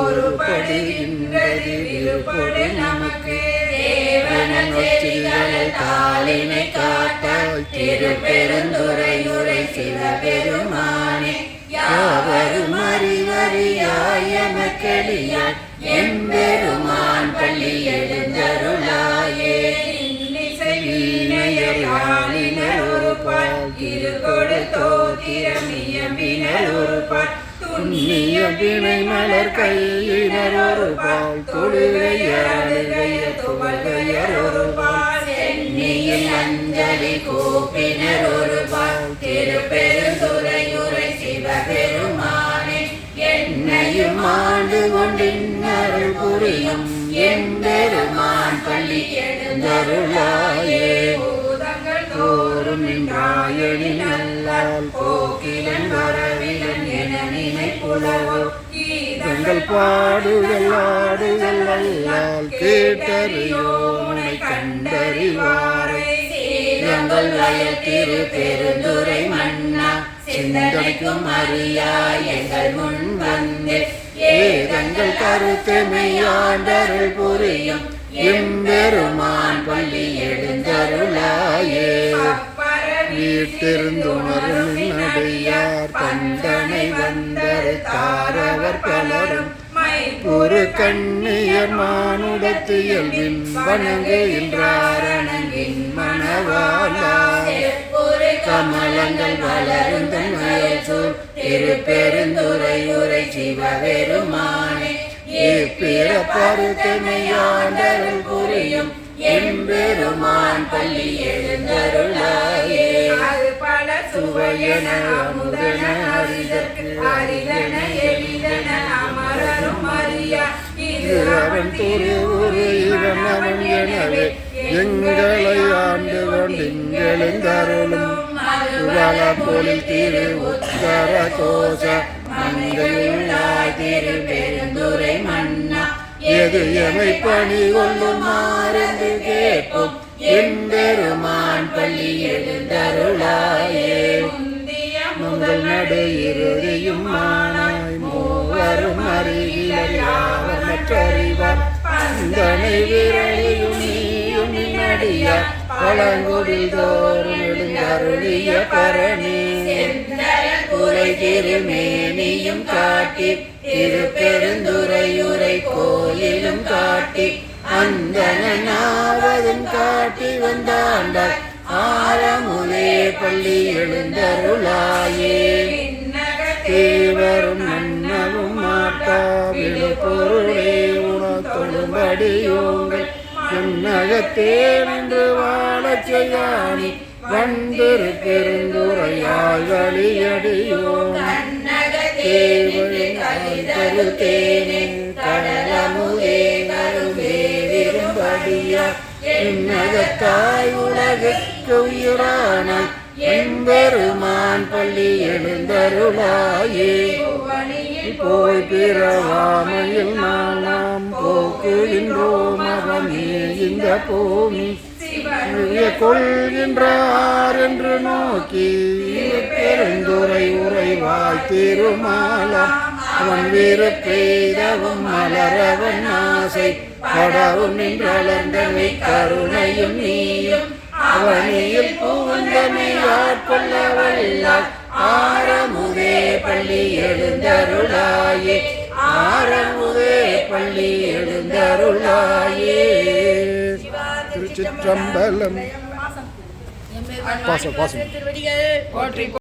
ஒருபடுகின்றது விருப்பொடு நமக்கு தேவனத்திரிகளை காலினை காத்தாய் திருப்பெருந்துரையுரை சிவபெருமானே யாவரும் அறிவறியாய் எமக்களியாய் எம்பெருமான் பள்ளி எழுந்தருளாயே. வீணையாளினர் ஒரு பால் திருகொடு தோத்திரமியம்பினர் ஒரு பால் புண்ணிய வினை மலர் கையினர் ஒரு பால் தொழுகையாளுகைய துவகையர் ஒரு பால் சென்னியில் அஞ்சலி கோப்பினர் ஒரு பால் திருப்பெருந்துரையுரை சிவபெருமானே. என்னையும் ஆண்டு கொண்டின்னருள் புரியும் என் பெருமான் பள்ளி எழுந்தருளாயே தோறும் நின்றாயனின் நல்லால் போக்கிலன் வரவிலன் என நினைப்புலவோ. தங்கள் பாடுகள் ஆடுகள் அல்லால் கேட்டறியோனை கண்டறிவாரை. எங்கள் வயல் திரு பெருந்துரை மன்னா சிந்தனைக்கும் அறியாய் எங்கள் முன் வந்து. ஏதங்கள் கருத்தமையாண்டருள் புரியும் எம்பெருமான் பள்ளி எழுந்தருளாயே வீட்டிருந்துணரும் நடையார் தந்தனை வந்தரை தாரவர் பலரும். ஒரு கண்ணியர் மானுடத்து இயல்பின் வணங்குகின்றாரணங்கின் மணவாளா கமலங்கள் வளரும் தன்மையல் சூழ் திருப்பெருந்துரையுரை சிவபெருமானே. ஏப்பிறப்பருத்தமையாண்டருள் புரியும் என் பெருமான் பள்ளி எழுந்தருளாயே. சுவையன அமுதன அரிதற்கு அரிதன எளிதன அமரரும் அறியா. இது அவன் துரு இவன் அவன் எனவே. எங்களை ஆண்டு கொண்டிங்கெழுந்தருளும் சுவல பொழில் திரு உத்தர கோஷ மங்கையுள்ளாய் திரு பெருந்துரை மன்னா. எது எமை பணி கொள்ளுமாறு கேட்போம். என் நடு இறுதியும் மானாய். மூவரும் அருகிலர் யாவர் மற்றறிவார் பந்தனை நீயும் நின்னடியார் பழங்குடில் தோறும் எழுந்தருளிய பரணி. உரை திருமேனியும் காட்டி திருப்பெருந்துரையுரை கோயிலும் காட்டி அந்தனாவதும் காட்டி வந்தாண்டார். ஆரமுதே பள்ளி எழுந்தருளாயே. மாட்டா விழுப்பொருளே உணத்தொழும்படியோங்கள் என்னகத்தே நின்று வாழச் செய்யானி வந்திரு பெருந்துரையாய் வழியடியோம் தேவருத்தேனே கடலமுதே நருமே விரும்படியா என்னகத்தாய் உலகுக்கு உயிரானாய் எம்பெருமான் பள்ளி எழுந்தருளாயே. போய் பிறவாமையில் நாம் போக்குகின்றோம் அவனே இந்த பூமி கொள்கின்றார் என்று நோக்கி பெருந்துரை உரைவாய் திருமாலாம் அவன் வீரப்பெய்தவும் மலரவன் ஆசை படவும் நின்றளர்ந்தனை கருணையும் நீயும். அவனியில் பூந்தனை ஆட்கொள்ள வல்லார் ஆரமுதே பள்ளி எழுந்தருளாயே. ஆரமுதே பள்ளி எழுந்தருளாயே. திருச்சிற்றம்பலம். பாசம். பாசம் போற்றி